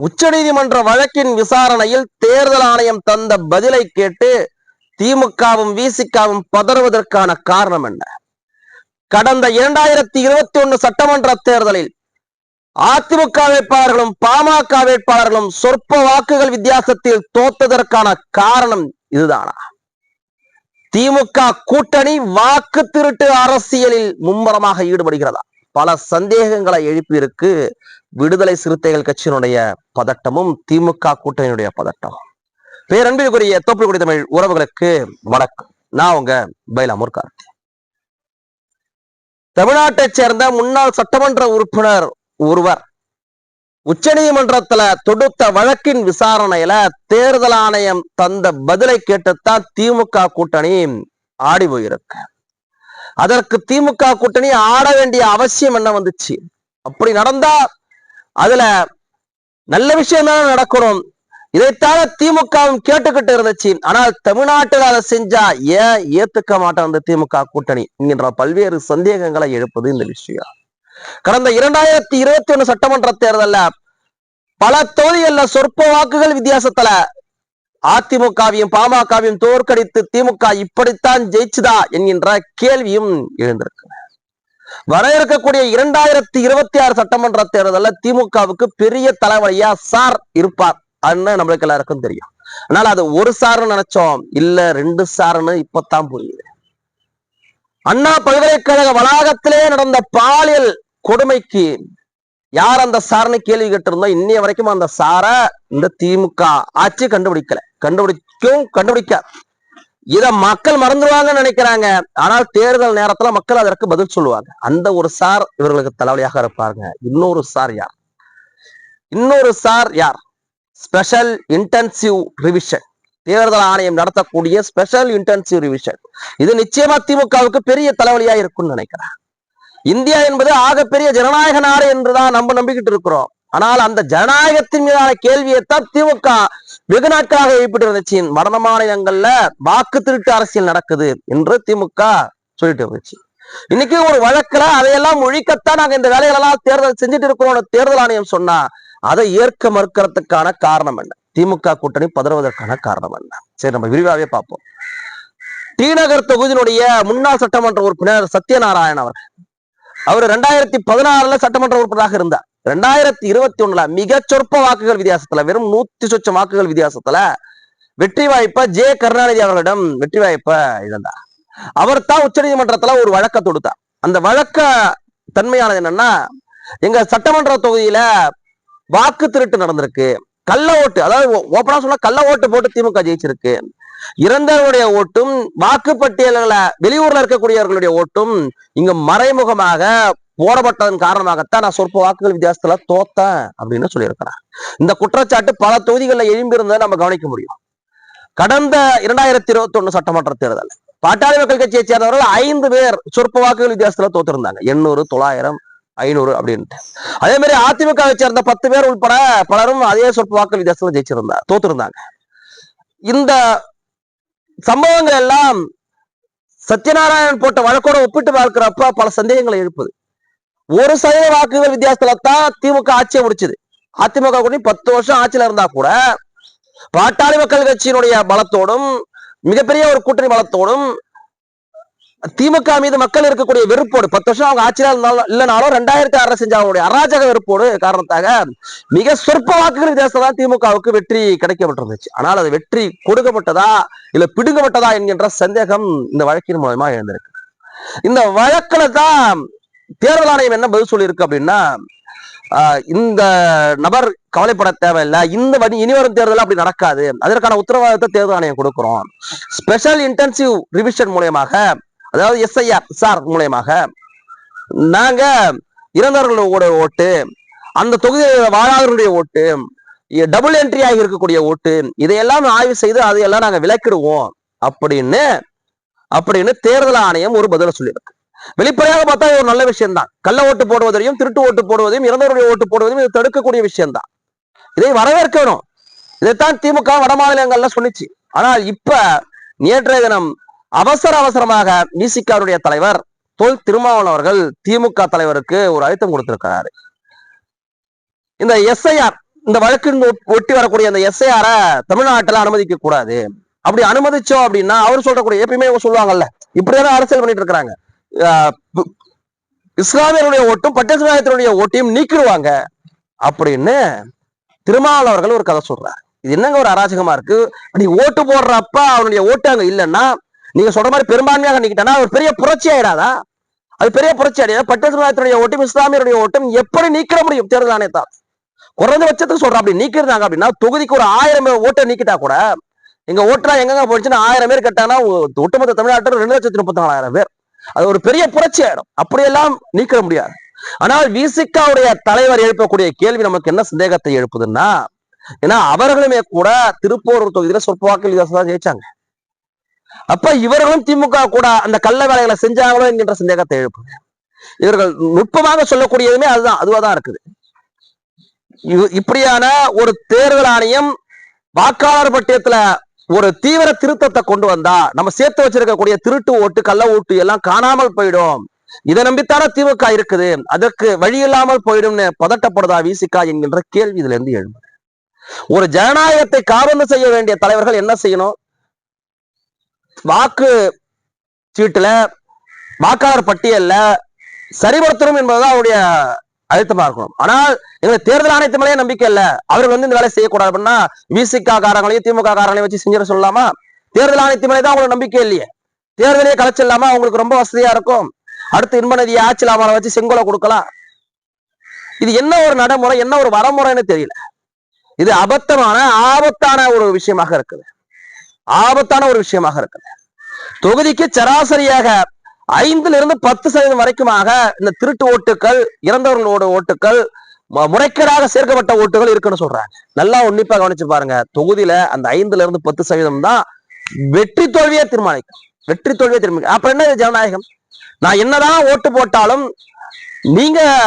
உச்சநீதிமன்ற வழக்கின் விசாரணையில் தேர்தல் ஆணையம் தந்த பதிலை கேட்டு திமுகவும் விசிகாவும் பதறுவதற்கான காரணம் என்ன? கடந்த இரண்டாயிரத்தி இருபத்தி ஒன்னு சட்டமன்ற தேர்தலில் அதிமுக வேட்பாளர்களும் பாமக வேட்பாளர்களும் சொற்ப வாக்குகள் வித்தியாசத்தில் தோத்ததற்கான காரணம் இதுதானா? திமுக கூட்டணி வாக்கு திருட்டு அரசியலில் மும்முரமாக ஈடுபடுகிறதா? பல சந்தேகங்களை எழுப்பியிருக்கு விடுதலை சிறுத்தைகள் கட்சியினுடைய பதட்டமும் திமுக கூட்டணியுடைய பதட்டமும் பேரன்பிற்குரிய தோப்புக்குடி தமிழ் உறவுகளுக்கு வணக்கம். நான் உங்க பைலாமூர் கார்த்தி தமிழ்நாட்டைச் சேர்ந்த முன்னாள் சட்டமன்ற உறுப்பினர் ஒருவர் உச்ச நீதிமன்றத்துல தொடுத்த வழக்கின் விசாரணையில தேர்தல் ஆணையம் தந்த பதிலை கேட்டுத்தான் திமுக கூட்டணி ஆடி போயிருக்கு. அதற்கு திமுக கூட்டணி ஆட வேண்டிய அவசியம் என்ன வந்துச்சு? அப்படி நடந்தா அதுல நல்ல விஷயம் தானே நடக்கணும். இதைத்தான திமுகவும் கேட்டுக்கிட்டு இருந்துச்சு. ஆனால் தமிழ்நாட்டில் அதை செஞ்சா ஏன் ஏத்துக்க மாட்டேன் அந்த திமுக கூட்டணி என்கின்ற பல்வேறு சந்தேகங்களை எழுப்பது இந்த விஷயம். கடந்த இரண்டாயிரத்தி இருபத்தி ஒண்ணு சட்டமன்ற தேர்தல்ல பல தொகுதிகள்ல சொற்ப வாக்குகள் வித்தியாசத்துல அதிமுகவையும் பாமகவையும் தோற்கடித்து திமுக இப்படித்தான் ஜெயிச்சுதா என்கின்ற கேள்வியும் எழுந்திருக்கு. வர இருக்கக்கூடிய இரண்டாயிரத்தி இருபத்தி ஆறு சட்டமன்ற தேர்தலில் திமுகவுக்கு பெரிய தலைவலியா சார் இருப்பார் அன்னு நம்மளுக்கு எல்லாருக்கும் தெரியும். அதனால அது ஒரு சார்னு நினைச்சோம். இல்ல ரெண்டு சார்னு இப்பதான் புரியுது. அண்ணா பல்கலைக்கழக வளாகத்திலே நடந்த பாலியல் கொடுமைக்கு யார் அந்த சார்னு கேள்வி கேட்டிருந்தோம். இன்னைய வரைக்கும் அந்த சாரை இந்த திமுக ஆட்சி கண்டுபிடிக்கல. கண்டுபிடிக்கும் கண்டுபிடிக்க. இத மக்கள் மறந்துடுவாங்கன்னு நினைக்கிறாங்க. ஆனால் தேர்தல் நேரத்துல மக்கள் அதற்கு பதில் சொல்லுவாங்க. அந்த ஒரு சார் இவர்களுக்கு தலைவலியாக இருப்பாருங்க. இன்னொரு சார் யார்? இன்னொரு சார் யார்? ஸ்பெஷல் இன்டென்சிவ் ரிவிஷன் தேர்தல் ஆணையம் நடத்தக்கூடிய ஸ்பெஷல் இன்டென்சிவ் ரிவிஷன் இது நிச்சயமா திமுகவுக்கு பெரிய தலைவலியா இருக்கும்னு நினைக்கிறேன். இந்தியா என்பது ஆகப்பெரிய ஜனநாயக நாடு என்றுதான் நம்ம நம்பிக்கிட்டு இருக்கிறோம். ஆனால் அந்த ஜனநாயகத்தின் மீதான கேள்வியைத்தான் திமுக வெகு நாட்களாக எழுப்பிட்டு இருந்துச்சு வட மாநிலங்கள்ல வாக்கு திருட்டு அரசியல் நடக்குது என்று திமுக சொல்லிட்டு இருந்துச்சு. இன்னைக்கு ஒரு வழக்குல அதையெல்லாம் ஒழிக்கத்தான் நாங்க இந்த வேலைகளெல்லாம் தேர்தல் செஞ்சுட்டு இருக்கிறோம் தேர்தல் ஆணையம் சொன்னா அதை ஏற்க மறுக்கிறதுக்கான காரணம் என்ன? திமுக கூட்டணி பதறுவதற்கான காரணம் என்ன? சரி நம்ம விரிவாவே பார்ப்போம். டி நகர் தொகுதியினுடைய முன்னாள் சட்டமன்ற உறுப்பினர் சத்யநாராயணன் அவர் அவர் ரெண்டாயிரத்தி பதினாறுல சட்டமன்ற உறுப்பினராக இருந்தார். ரெண்டாயிரத்தி இருபத்தி ஒண்ணுல மிக சொற்ப வாக்குகள் வித்தியாசத்துல வெறும் நூத்தி சொச்சம் வாக்குகள் வித்தியாசத்துல வெற்றி வாய்ப்பை ஜே. கருணாநிதி அவர்களிடம் வெற்றி வாய்ப்பை இழந்தார். அவர் தான் உச்சநீதிமன்றத்துல ஒரு வழக்க தொடுத்தார். அந்த வழக்க தன்மையானது என்னன்னா எங்க சட்டமன்ற தொகுதியில வாக்கு திருட்டு நடந்திருக்கு. கள்ள ஓட்டு அதாவது ஓப்பனா சொன்னா கள்ள ஓட்டு போட்டு திமுக ஜெயிச்சிருக்கு. இறந்தவருடைய ஓட்டும் வாக்குப்பட்டியல்கள வெளியூர்ல இருக்கக்கூடியவர்களுடைய ஓட்டும் இங்க மறைமுகமாக போடப்பட்டதன் காரணமாகத்தான் நான் சொற்ப வாக்குகள் வித்தியாசத்துல தோத்தேன் அப்படின்னு சொல்லியிருக்கிறேன் இந்த குற்றச்சாட்டு பல தொகுதிகளில் எழும்பியிருந்ததை நம்ம கவனிக்க முடியும். கடந்த இரண்டாயிரத்தி இருபத்தி ஒண்ணு சட்டமன்ற தேர்தல் பாட்டாளி மக்கள் கட்சியை சேர்ந்தவர்கள் ஐந்து பேர் சொற்ப வாக்குகள் வித்தியாசத்துல தோத்திருந்தாங்க. எண்ணூறு தொள்ளாயிரம் ஐநூறு அப்படின்ட்டு. அதே மாதிரி அதிமுகவை சேர்ந்த பத்து பேர் உட்பட பலரும் அதே சொற்ப வாக்குகள் வித்தியாசத்துல ஜெயிச்சிருந்தா தோத்திருந்தாங்க. இந்த சம்பவங்கள் எல்லாம் சத்யநாராயணன் போட்ட வழக்கோட ஒப்பிட்டு பார்க்கிறப்ப பல சந்தேகங்களை எழுப்புது. ஒரு சதவீத வாக்குகள் வித்தியாசத்துல தான் திமுக ஆட்சியை முடிச்சது. அதிமுக கூட பத்து வருஷம் ஆட்சியில இருந்தா கூட பாட்டாளி மக்கள் கட்சியினுடைய பலத்தோடும் மிகப்பெரிய ஒரு கூட்டணி பலத்தோடும் திமுக மீது மக்கள் இருக்கக்கூடிய வெறுப்போடு பத்து வருஷம் அவங்க ஆட்சியில இருந்தாலும் இல்லைனாலும் ரெண்டாயிரத்தி ஆறுல செஞ்ச அவங்களுடைய அராஜக வெறுப்போடு காரணத்தாக மிக சொற்ப வாக்குகள் வித்தியாசம் தான் திமுகவுக்கு வெற்றி கிடைக்கப்பட்டிருந்துச்சு. ஆனால் அது வெற்றி கொடுக்கப்பட்டதா இல்ல பிடுங்கப்பட்டதா என்கின்ற சந்தேகம் இந்த வழக்கின் மூலமா எழுந்திருக்கு. இந்த வழக்குல தான் தேர்தல் ஆணையம் என்ன பதில் சொல்லியிருக்கு அப்படின்னா ஆஹ் இந்த நபர் கவலைப்பட தேவையில்லை. இந்த வரி இனி வரும் தேர்தல் அப்படி நடக்காது. அதற்கான உத்தரவாதத்தை தேர்தல் ஆணையம் கொடுக்கிறோம். ஸ்பெஷல் இன்டென்சிவ் ரிவிஷன் மூலியமாக அதாவது எஸ்ஐஆர் சார் மூலியமாக நாங்க இறந்தவர்களோட ஓட்டு அந்த தொகுதியில் வாழாதவர்களுடைய ஓட்டு டபுள் என்ட்ரி ஆகி இருக்கக்கூடிய ஓட்டு இதையெல்லாம் ஆய்வு செய்து அதையெல்லாம் நாங்க விளக்கிடுவோம் அப்படின்னு அப்படின்னு தேர்தல் ஆணையம் ஒரு பதில சொல்லியிருக்கு. வெளிப்படையாக பார்த்தா இது ஒரு நல்ல விஷயம் தான் கள்ள ஓட்டு போடுவதையும் திருட்டு ஓட்டு போடுவதையும் இறந்தவருடைய ஓட்டு போடுவதையும் இது தடுக்கக்கூடிய விஷயம் தான் இதை வரவேற்கணும். இதைத்தான் திமுக வட மாநிலங்கள்ல சொன்னிச்சு. ஆனால் இப்ப நேற்றைய தினம் அவசர அவசரமாக விசிகாருடைய தலைவர் தொல் திருமாவளவன் அவர்கள் திமுக தலைவருக்கு ஒரு அழுத்தம் கொடுத்திருக்கிறாரு. இந்த எஸ்ஐஆர் இந்த வழக்கு ஒட்டி வரக்கூடிய அந்த எஸ்ஐஆர தமிழ்நாட்டுல அனுமதிக்க கூடாது அப்படி அனுமதிச்சோம் அப்படின்னா அவர் சொல்றக்கூடிய எப்பயுமே சொல்லுவாங்கல்ல இப்படியான அரசியல் பண்ணிட்டு இருக்கிறாங்க. இஸ்லாமியருடைய ஓட்டும் பட்ட சமுதாயத்தினுடைய ஓட்டையும் நீக்கிடுவாங்க அப்படின்னு திருமாவளவர்கள் ஒரு கதை சொல்றாரு. இது என்னங்க ஒரு அராஜகமா இருக்கு? நீ ஓட்டு போடுறப்ப அவனுடைய ஓட்டு அங்க இல்லைன்னா நீங்க சொல்ற மாதிரி பெரும்பான்மையாக நீக்கிட்டனா ஒரு பெரிய புரட்சி ஆயிடாதா? அது பெரிய புரட்சி அடையாது பட்ட சமுதாயத்தினுடைய ஓட்டும் இஸ்லாமியருடைய ஓட்டும் எப்படி நீக்கிட முடியும்? தேர்தல் ஆணையத்தால். குறைந்தபட்சத்துக்கு சொல்ற அப்படி நீக்கிருந்தாங்க அப்படின்னா தொகுதிக்கு ஒரு ஆயிரம் ஓட்டை நீக்கிட்டா கூட எங்க ஓட்டுலாம் எங்கெங்க போயிடுச்சுன்னா ஆயிரம் பேர் கட்டானா ஒட்டுமொத்த தமிழ்நாட்டில் ரெண்டு லட்சத்தி முப்பத்தி நாலாயிரம் பேர். அது ஒரு பெரிய புரட்சி ஆயிடும். அப்படியெல்லாம் நீக்க முடியாது. ஆனால் விசிகாவுடைய தலைவர் எழுப்பக்கூடிய கேள்வி நமக்கு என்ன சந்தேகத்தை எழுப்புதுன்னா ஏன்னா அவர்களுமே கூட திருப்பூர் தொகுதியில சொற்ப வாக்கில் தான் ஜெயிச்சாங்க. அப்ப இவர்களும் திமுக கூட அந்த கள்ள வேலைகளை செஞ்சாங்களோ என்கின்ற சந்தேகத்தை எழுப்புது. இவர்கள் நுட்பமாக சொல்லக்கூடியதுமே அதுதான் அதுவா தான் இருக்குது. இப்படியான ஒரு தேர்தல் ஆணையம் வாக்காளர் பட்டியத்துல ஒரு தீவிர திருத்தத்தை கொண்டு வந்தா நம்ம சேர்த்து வச்சிருக்கக்கூடிய திருட்டு ஓட்டு கள்ள ஓட்டு எல்லாம் காணாமல் போயிடும். இதை நம்பித்தானே திமுக இருக்குது. அதற்கு வழி இல்லாமல் போயிடும்னு பதட்டப்படுதா விசிகா என்கின்ற கேள்வி இதுல இருந்து எழும்புது. ஒரு ஜனநாயகத்தை காவந்து செய்ய வேண்டிய தலைவர்கள் என்ன செய்யணும்? வாக்கு சீட்டுல வாக்காளர் பட்டியல்ல சரிபடுத்தணும் என்பதுதான் அவருடைய அழுத்தமா இருக்கணும் ஆனால் எங்களுக்கு தேர்தல் ஆணையத்து நம்பிக்கை இல்ல. அவர்கள் வந்து இந்த வேலை செய்யக்கூடாது அப்படின்னா விசிகா காரங்களையும் திமுக காரங்களையும் வச்சு செஞ்சிட சொல்லலாமா? தேர்தல் ஆணையத்து மேலே தான் அவங்களுக்கு நம்பிக்கை இல்லையே. தேர்தலே கலைச்சிடலாமா? அவங்களுக்கு ரொம்ப வசதியா இருக்கும். அடுத்து இன்ப நதியை ஆட்சிலாமலை வச்சு செங்கோலை கொடுக்கலாம். இது என்ன ஒரு நடைமுறை என்ன ஒரு வரமுறைன்னு தெரியல. இது அபத்தமான ஆபத்தான ஒரு விஷயமாக இருக்குது. ஆபத்தான ஒரு விஷயமாக இருக்குது. தொகுதிக்கு சராசரியாக ஐந்துல இருந்து பத்து சதவீதம் வரைக்குமாக இந்த திருட்டு ஓட்டுக்கள் இறந்தவர்களோட ஓட்டுக்கள் முறைகேடாக சேர்க்கப்பட்ட ஓட்டுகள் இருக்குன்னு சொல்றாங்க. நல்லா உன்னிப்பா கவனிச்சு பாருங்க. தொகுதியில அந்த ஐந்துல இருந்து பத்து சதவீதம் தான் வெற்றி தோல்வியே தீர்மானிக்கும். வெற்றி தோல்வியே தீர்மானிக்கும். அப்புறம் என்ன ஜனநாயகம்? நான் என்னதான் ஓட்டு போட்டாலும் நீங்க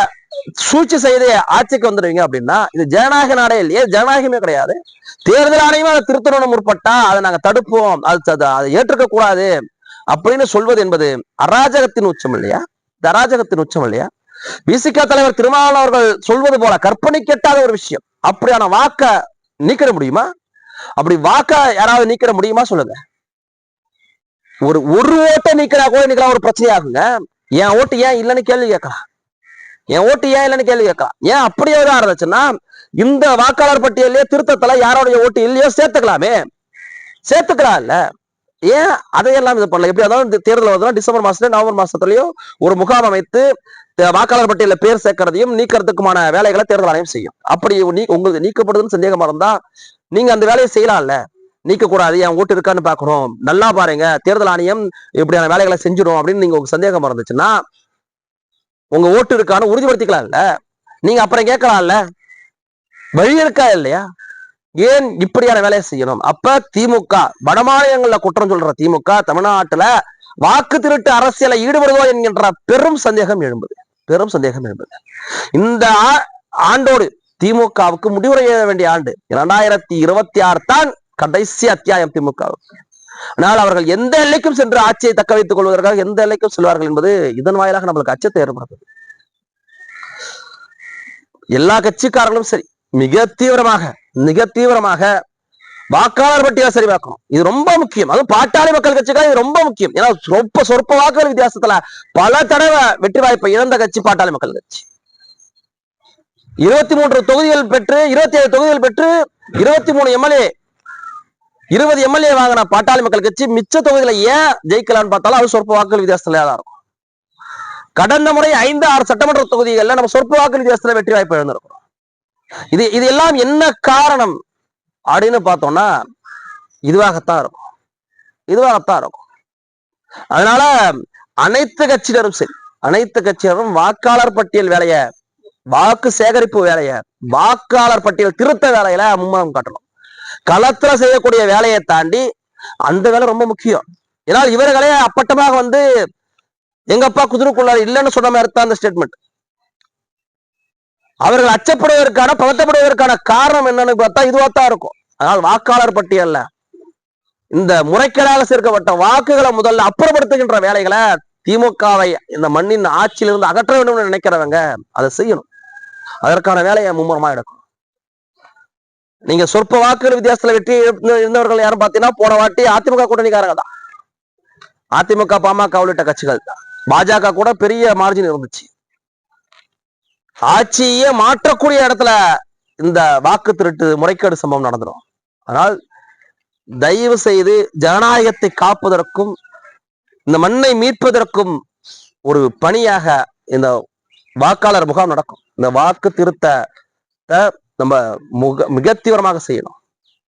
சூழ்ச்சி செய்து ஆட்சிக்கு வந்துடுவீங்க அப்படின்னா இது ஜனநாயக நாடே இல்லையே. ஜனநாயகமே கிடையாது. தேர்தல் ஆணையமே அதை திருத்தணும் முற்பட்டா அதை நாங்க தடுப்போம். அது அது- அதை ஏற்றுக்க கூடாது அப்படின்னு சொல்வது என்பது அராஜகத்தின் உச்சம் இல்லையா? தராஜகத்தின் அராஜகத்தின் உச்சம் இல்லையா? விசிக தலைவர் திருமாவளவன் அவர்கள் சொல்வது போல கற்பனை கெட்டாத ஒரு விஷயம். அப்படியான வாக்க நீக்கிட முடியுமா? அப்படி வாக்க யாராவது நீக்கிட முடியுமா சொல்லுங்க. ஒரு ஒரு ஓட்டை நீக்கிறா கூட இன்னைக்கு ஒரு பிரச்சனையாகுங்க என் ஓட்டு ஏன் இல்லைன்னு கேள்வி கேட்கலாம். என் ஓட்டு ஏன் இல்லைன்னு கேள்வி கேட்கலாம். ஏன் அப்படியே தான் இருந்துச்சுன்னா இந்த வாக்காளர் பட்டியலே திருத்தத்துல யாரோடைய ஓட்டு இல்லையோ சேர்த்துக்கலாமே. சேர்த்துக்கலாம் இல்ல? ஏன் அதையெல்லாம் இது பண்ணல? எப்படி? அதாவது இந்த தேர்தல் வருதுன்னா டிசம்பர் மாசத்துல நவம்பர் மாசத்துலயும் ஒரு முகாம் அமைத்து வாக்காளர் பட்டியல பேர் சேர்க்கறதையும் நீக்கிறதுக்குமான வேலைகளை தேர்தல் ஆணையம் செய்யும். அப்படி நீ உங்களுக்கு நீக்கப்படுதுன்னு சந்தேகமா இருந்தா நீங்க அந்த வேலையை செய்யலாம்ல. நீக்க கூடாது என் ஓட்டு இருக்கான்னு பார்க்கணும். நல்லா பாருங்க. தேர்தல் ஆணையம் இப்படியான வேலைகளை செஞ்சிடும் அப்படின்னு நீங்க உங்க சந்தேகம் இருந்துச்சுன்னா உங்க ஓட்டு இருக்கான்னு உறுதிப்படுத்திக்கலாம்ல. நீங்க அப்புறம் கேட்கலாம்ல. வழி இருக்கா இல்லையா? ஏன் இப்படியான வேலையை செய்யணும்? அப்ப திமுக வடமாநிலங்கள்ல குற்றம் சொல்ற திமுக தமிழ்நாட்டுல வாக்கு திருட்டு அரசியலை ஈடுபடுதோ என்கின்ற பெரும் சந்தேகம் எழும்புது. பெரும் சந்தேகம் எழும்புது. இந்த ஆண்டோடு திமுகவுக்கு முடிவுரைய வேண்டிய ஆண்டு இரண்டாயிரத்தி இருபத்தி ஆறு தான் கடைசி அத்தியாயம் திமுகவுக்கு. ஆனால் அவர்கள் எந்த எல்லைக்கும் சென்று ஆட்சியை தக்க வைத்துக் கொள்வதற்காக எந்த எல்லைக்கும் செல்வார்கள் என்பது இதன் வாயிலாக நம்மளுக்கு அச்சத்தை ஏற்படுத்துது. எல்லா கட்சிக்காரர்களும் சரி மிக தீவிரமாக மிக தீவிரமாக வாக்காளர் பட்டியலை சரிபார்க்கணும். இது ரொம்ப முக்கியம். அதுவும் பாட்டாளி மக்கள் கட்சிக்காக இது ரொம்ப முக்கியம். ஏன்னா சொற்ப சொற்ப வாக்குகள் வித்தியாசத்துல பல தடவை வெற்றி வாய்ப்பை இழந்த கட்சி பாட்டாளி மக்கள் கட்சி. இருபத்தி மூன்று தொகுதிகள் பெற்று இருபத்தி ஏழு தொகுதிகள் பெற்று இருபத்தி மூணு எம்எல்ஏ இருபது எம்எல்ஏ வாங்கின பாட்டாளி மக்கள் கட்சி மிச்ச தொகுதியில ஏன் ஜெயிக்கலாம்னு பார்த்தாலும் அது சொற்ப வாக்குகள் வித்தியாசத்துல தான் இருக்கும். கடந்த முறை ஐந்து ஆறு சட்டமன்ற தொகுதிகளில் நம்ம சொற்ப வாக்கு வித்தியாசத்துல வெற்றி வாய்ப்பு இழந்திருக்கிறோம். இது இது எல்லாம் என்ன காரணம் அப்படின்னு பார்த்தோம்னா இதுவாகத்தான் இருக்கும். இதுவாகத்தான் இருக்கும். அதனால அனைத்து கட்சியினரும் சரி அனைத்து கட்சியினரும் வாக்காளர் பட்டியல் வேலைய வாக்கு சேகரிப்பு வேலைய வாக்காளர் பட்டியல் திருத்த வேலையில மும்முரம் காட்டணும். களத்துல செய்யக்கூடிய வேலையை தாண்டி அந்த வேலை ரொம்ப முக்கியம். ஏன்னால் இவர்களே அப்பட்டமாக வந்து எங்கப்பா குதிரைக்குள்ளார் இல்லைன்னு சொன்ன மாதிரி தான் அந்த ஸ்டேட்மெண்ட் அவர்கள் அச்சப்படுவதற்கான பதட்டப்படுவதற்கான காரணம் என்னன்னு பார்த்தா இதுவாத்தான் இருக்கும். அதனால் வாக்காளர் பட்டியல்ல இந்த முறைகேடாக சேர்க்கப்பட்ட வாக்குகளை முதல்ல அப்புறப்படுத்துகின்ற வேலைகளை திமுகவை இந்த மண்ணின் ஆட்சியிலிருந்து அகற்ற வேண்டும் நினைக்கிறவங்க அதை செய்யணும். அதற்கான வேலையை மும்முரமா எடுக்கும் நீங்க சொற்ப வாக்குகள் வித்தியாசத்துல வெற்றி இருந்தவர்கள் யாரும் பாத்தீங்கன்னா போன வாட்டி அதிமுக கூட்டணிக்காரங்க தான். அதிமுக பாமக உள்ளிட்ட கட்சிகள் தான். பாஜக கூட பெரிய மார்ஜின் இருந்துச்சு. ஆட்சியே மாற்றக்கூடிய இடத்துல இந்த வாக்கு திருட்டு முறைகேடு சம்பவம் நடந்துடும் ஆனால் தயவு செய்து ஜனநாயகத்தை காப்பதற்கும் இந்த மண்ணை மீட்பதற்கும் ஒரு பணியாக இந்த வாக்காளர் முகாம் நடக்கும். இந்த வாக்கு திருத்த நம்ம முக மிக தீவிரமாக செய்யணும்.